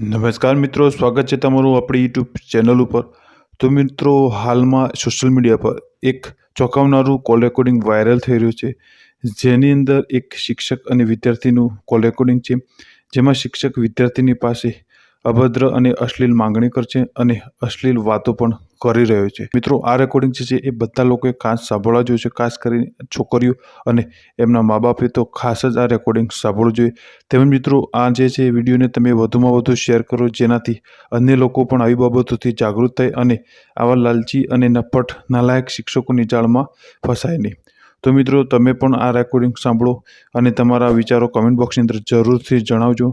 નમસ્કાર મિત્રો, સ્વાગત છે તમારું આપણી યુટ્યુબ ચેનલ ઉપર. તો મિત્રો, હાલમાં સોશિયલ મીડિયા પર એક ચોંકાવનારું કોલ રેકોર્ડિંગ વાયરલ થઈ રહ્યું છે. જેની અંદર એક શિક્ષક અને વિદ્યાર્થીનું કોલ રેકોર્ડિંગ છે. જેમાં શિક્ષક વિદ્યાર્થીની પાસે અભદ્ર અને અશ્લીલ માંગણી કરશે અને અશ્લીલ વાતો પણ કરી રહ્યો છે. મિત્રો, આ રેકોર્ડિંગ છે એ બધા લોકોએ ખાસ સાંભળવા જોઈએ છે, ખાસ કરીને છોકરીઓ અને એમના મા બાપે તો ખાસ જ આ રેકોર્ડિંગ સાંભળવું જોઈએ. તેમજ મિત્રો, આ જે છે એ વિડીયોને તમે વધુમાં વધુ શેર કરો, જેનાથી અન્ય લોકો પણ આવી બાબતોથી જાગૃત થાય અને આવા લાલચી અને નફટ નાલાયક શિક્ષકોની જાળમાં ફસાય નહીં. તો મિત્રો તમે પણ આ રેકોર્ડિંગ સાંભળો અને તમારા વિચારો કમેન્ટ બોક્સની અંદર જરૂરથી જણાવજો.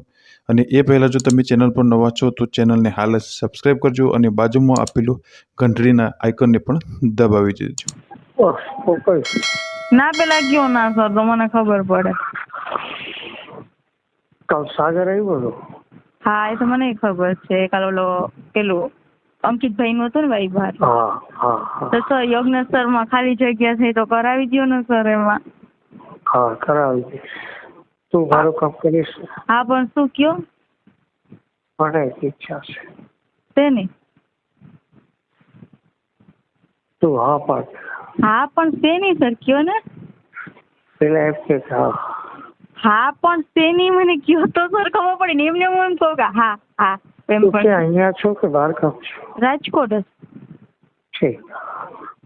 અને એ પહેલાં જો તમે ચેનલ પર નવા છો તો ચેનલને હાલ જ સબસ્ક્રાઈબ કરજો અને બાજુમાં આપેલું ઘંટડીના આઇકનને પણ દબાવી દેજો. ના પેલા કયો ના સર તો મને ખબર પડે. કાલ સાગર આવ્યો હતો? હા એ તો મને ખબર છે. કાલ ઓલો પેલું અંકિતભાઈ નો હતો ને હા તો સર યજ્ઞમાં ખાલી જગ્યા છે તો કરાવી દ્યો ને સર એમાં. હા કરાવી દે. તું મારું કામ કરીશ. હા પણ શું કયો? મને ઈચ્છા છે. તેની? તું હા પણ હા પણ તેની સર કયો ને? પેલા એમ કે હા. હા પણ તેની મને કયો તો સર ખબર પડી ને એમને હું એમ કહું કે હા હા. એમ પણ અહીંયા છો કે બહાર કામ છો? રાજકોટ જ. છે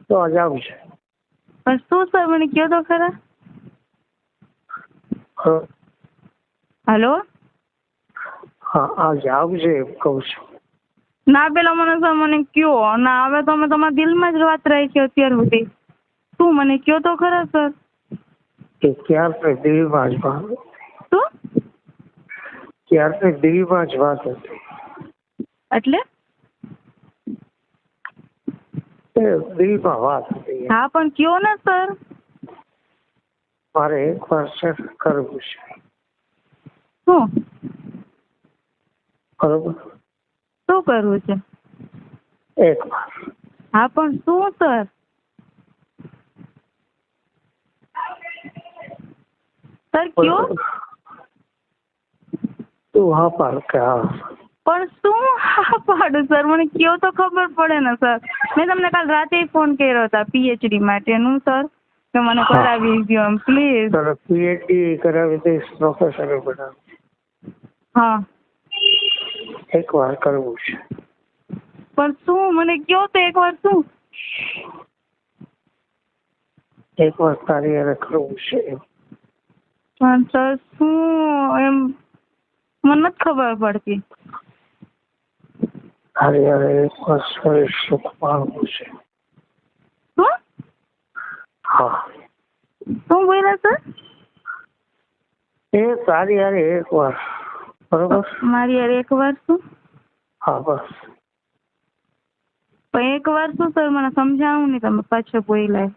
તો આજ છે. પણ શું સર મને કયો તો ખરા? હલો? હા આજે આવજે એમ કહું છું. ના પેલા મને સર મને કયો? ના હવે તો અમે તમારા દિલમાં જ વાત રાખી અત્યાર સુધી. શું મને કયો તો ખરા સર? કે ક્યારને દિલમાં જ વાત? શું? ક્યારને દિલમાં જ વાત હતી? એટલે? દિલમાં વાત હા પણ કયો ને સર? મારે એક વાર છે કરવું છે. શું? બરોબર? શું કરવું છે? એક વાર. હા પણ શું સર? સર કયો? તું હા પાડ કે હા. પણ શું હા પાડું સર મને કયો તો ખબર પડે ને સર મેં તમને કાલ રાતે ફોન કર્યો હતા પીએચડી માટેનું સર તો મને કરાવી દો એમ પ્લીઝ સર પીએચડી કરાવી દઈશ પ્રોફેસર બનાવ. હા. એક વાર કરવું છે. પણ શું મને કયો તો એકવાર શું? એક વાર તારી હારે કરવું છે પણ સર શું એમ? મને નથી ખબર પડતી. હારે એક વાર સુખ માણવું છે. હા? શું બોલ્યા સર એ તારી હારે એક વાર. બરોબર? મારી હારે એક વાર શું? હા બસ. પણ એક વાર શું સર મને સમજાવું નહીં તમે પાછો બોલ્યા.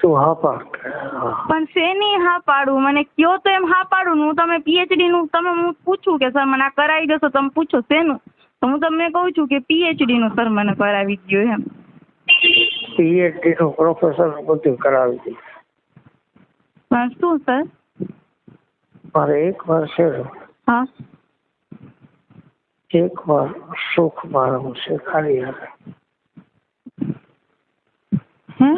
તું હા પાડ. પણ શેની હા પાડું? મને કયો તો એમ હા પાડું હું તમે પીએચડી નું તમે હું પૂછું કે સર મને આ કરાવી દેશો તમે પૂછો શેનું? હું તમને કહું છું કે પીએચડી નું સર મને કરાવી દો એમ. પીએચડી નું પ્રોફેસર બધું કરાવી દઈશ પણ શું સર? મારે એક વાર છે હા. એક વાર સુખ માણવું છે ખાલી હારે. હે?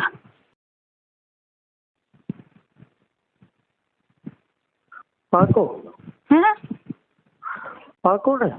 પાકો? હે? પાકો ને?